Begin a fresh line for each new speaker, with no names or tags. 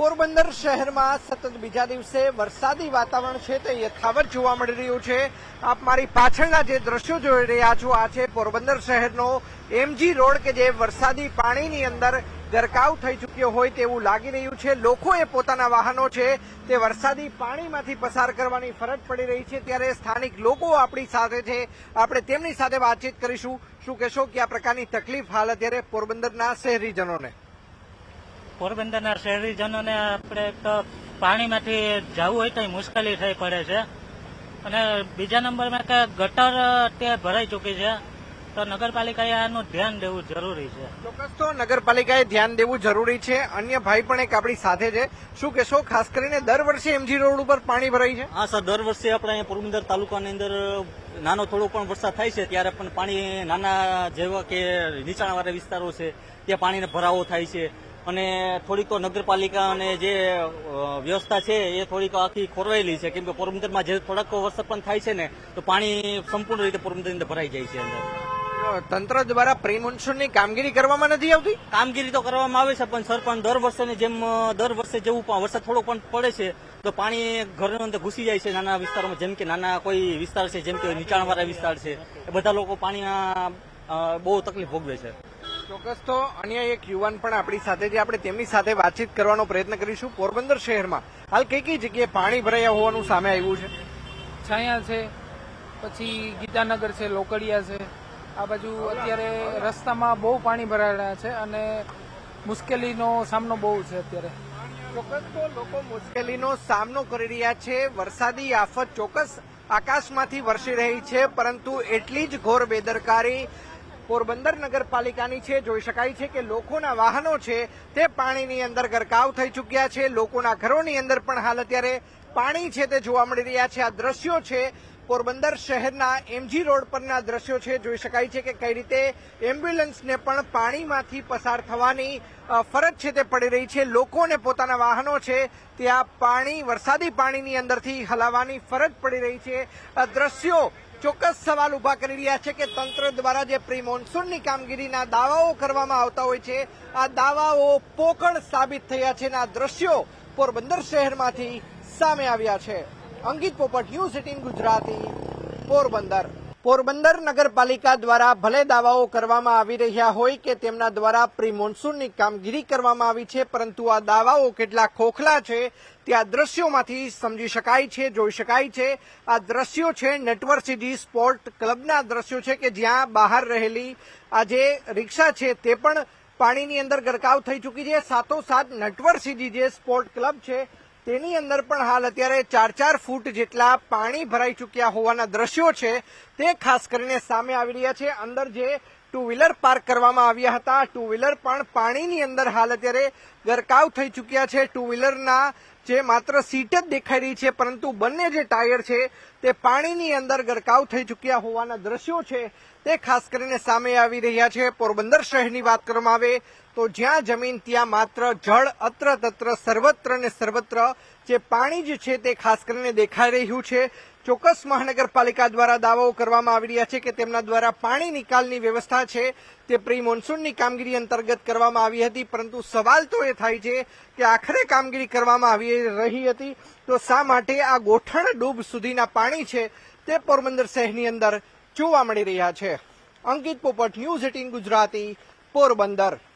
પોરબંદર શહેરમાં સતત બીજા દિવસે વરસાદી વાતાવરણ છે તે યથાવત જોવા મળી રહ્યું છે. આપ મારી પાછળના જે દ્રશ્યો જોઈ રહ્યા છો, આ છે પોરબંદર શહેરનો એમજી રોડ કે જે વરસાદી પાણીની અંદર ગરકાવ થઈ ચૂક્યો હોય તેવું લાગી રહ્યું છે. લોકોએ પોતાના વાહનો છે તે વરસાદી પાણીમાંથી પસાર કરવાની ફરજ પડી રહી છે. ત્યારે સ્થાનિક લોકો આપણી સાથે છે. આપણે તેમની સાથે વાતચીત કરીશું. શું કહેશો કે આ પ્રકારની તકલીફ હાલ અત્યારે પોરબંદરના શહેરીજનોને?
પોરબંદરના શહેરીજનોને આપણે એક તો પાણીમાંથી જવું હોય તો મુશ્કેલી થઈ પડે છે. અને બીજા નંબરમાં કે ગટર અત્યારે ભરાઈ ચૂકી છે. તો નગરપાલિકાએ આનું ધ્યાન દેવું જરૂરી છે.
ચોક્કસ તો નગરપાલિકાએ ધ્યાન દેવું જરૂરી છે. અન્ય ભાઈ પણ એક આપણી સાથે છે. શું કહેશો? ખાસ કરીને દર વર્ષે એમજી રોડ ઉપર પાણી ભરાય છે?
હા સર દર વર્ષે આપણે અહીંયા પોરબંદર તાલુકાની અંદર નાનો થોડો પણ વરસાદ થાય છે ત્યારે પણ પાણી નાના જેવા કે નીચાણવાળા વિસ્તારો છે ત્યાં પાણીનો ભરાવો થાય છે. અને થોડીક તો નગરપાલિકા અને જે વ્યવસ્થા છે એ થોડીક આખી ખોરવાયેલી છે. કેમ કે પોરબંદરમાં જે થોડાક વરસાદ પણ થાય છે ને તો પાણી સંપૂર્ણ રીતે પોરબંદરની અંદર ભરાઈ જાય છે અંદર.
તંત્ર દ્વારા પ્રી મોન્સૂનની કામગીરી કરવામાં નથી આવતી?
કામગીરી તો કરવામાં આવે છે પણ સર પણ દર વર્ષે જેમ દર વર્ષે જેવું પણ વરસાદ થોડો પણ પડે છે તો પાણી ઘરની અંદર ઘૂસી જાય છે નાના વિસ્તારોમાં. જેમ કે નાના કોઈ વિસ્તાર છે જેમ કે નીચાણવાળા વિસ્તાર છે એ બધા લોકો પાણી બહુ તકલીફ ભોગવે છે.
ચોક્કસ તો અન્ય એક યુવાન પણ આપણી સાથે છે. આપણે તેમની સાથે વાતચીત કરવાનો પ્રયત્ન કરીશું પોરબંદર શહેરમાં. હાલ કઈ કઈ જગ્યાએ પાણી ભરાયા હોવાનું સામે આવ્યું છે?
છાયા છે પછી ગીતાનગર છે લોકડિયા છે. આ બાજુ અત્યારે રસ્તામાં બહુ પાણી ભરાયેલા છે અને મુશ્કેલીનો સામનો બહુ છે અત્યારે.
ચોક્કસ તો લોકો મુશ્કેલીનો સામનો કરી રહ્યા છે. વરસાદી આફત ચોક્કસ આકાશમાંથી વરસી રહી છે પરંતુ એટલી જ ઘોર બેદરકારી પોરબંદર નગરપાલિકાની છે. જોઈ શકાય છે કે લોકોના વાહનો છે તે પાણીની અંદર ગરકાવ થઈ ચૂક્યા છે. લોકોના ઘરોની અંદર પણ હાલ અત્યારે પાણી છે તે જોવા મળી રહ્યા છે. આ દ્રશ્યો છે પોરબંદર શહેરના એમજી રોડ પરના દ્રશ્યો છે. જોઈ શકાય છે કે કઈ રીતે એમ્બ્યુલન્સને પણ પાણીમાંથી પસાર થવાની ફરજ છે તે પડી રહી છે. લોકોને પોતાના વાહનો છે ત્યાં પાણી, વરસાદી પાણીની અંદરથી હલાવવાની ફરજ પડી રહી છે. આ દ્રશ્યો ચોક્કસ સવાલ ઊભા કરી રહ્યા છે કે તંત્ર દ્વારા જે પ્રી મોન્સૂનની કામગીરીના દાવાઓ કરવામાં આવતા હોય છે, આ દાવાઓ પોકળ સાબિત થયા છે આ દ્રશ્યો પોરબંદર શહેરમાંથી સામે આવ્યા છે. Ankit Popat, news eighteen Gujarati, Porbandar. Porbandar નગરપાલિકા દ્વારા ભલે દાવાઓ કરવામાં આવી રહ્યા હોય કે તેમના દ્વારા પ્રી મોન્સૂનની કામગીરી કરવામાં આવી છે, પરંતુ આ દાવાઓ કેટલા ખોખલા છે, તે આ દ્રશ્યોમાંથી સમજી શકાય છે, જોઈ શકાય છે. આ દ્રશ્યો છે નેટવર્ક સિટી સ્પોર્ટ ક્લબના દ્રશ્યો છે કે જ્યાં બહાર રહેલી આ જે રિક્ષા છે તે પણ પાણીની અંદર ગરકાવ થઈ ચૂકી છે. સાથોસાથ નટવર સિટી જે સ્પોર્ટ ક્લબ છે તેની અંદર પણ હાલ અત્યારે ચાર ચાર ફૂટ જેટલા પાણી ભરાઈ ચૂક્યા હોવાના દ્રશ્યો છે. તે ખાસ કરીને સામે આવી રહ્યા છે. અંદર જે ટુ વ્હીલર પાર્ક કરવામાં આવ્યા હતા. ટુ વ્હીલર પણ પાણીની અંદર હાલ અત્યારે ગરકાવ થઈ ચૂક્યા છે. ટુ વ્હીલરના જે માત્ર સીટ જ દેખાઈ રહી છે, પરંતુ બંને જે ટાયર છે તે પાણીની અંદર ગરકાવ થઈ ચૂક્યા હોવાના દ્રશ્યો છે તે ખાસ કરીને સામે આવી રહ્યા છે. પોરબંદર શહેરની વાત કરવામાં આવે તો જ્યાં જમીન, ત્યાં માત્ર જળ અત્ર તત્ર સર્વત્ર ને સર્વત્ર જે પાણી જે છે તે ખાસ કરીને દેખાઈ રહ્યું છે. ચોક્કસ મહાનગરપાલિકા દ્વારા દાવાઓ કરવામાં આવી રહ્યા છે કે તેમના દ્વારા પાણી નિકાલની વ્યવસ્થા છે. તે પ્રી મોન્સૂનની કામગીરી અંતર્ગત કરવામાં આવી હતી, પરંતુ સવાલ તો એ થાય છે કે આખરે કામગીરી કરવામાં આવી રહી હતી, તો શા માટે આ ગોઠણ ડૂબ સુધીના પાણી છે તે પોરબંદર શહેરની અંદર જોવા મળી રહ્યા છે. Ankit Popat news eighteen Gujarati, Porbandar.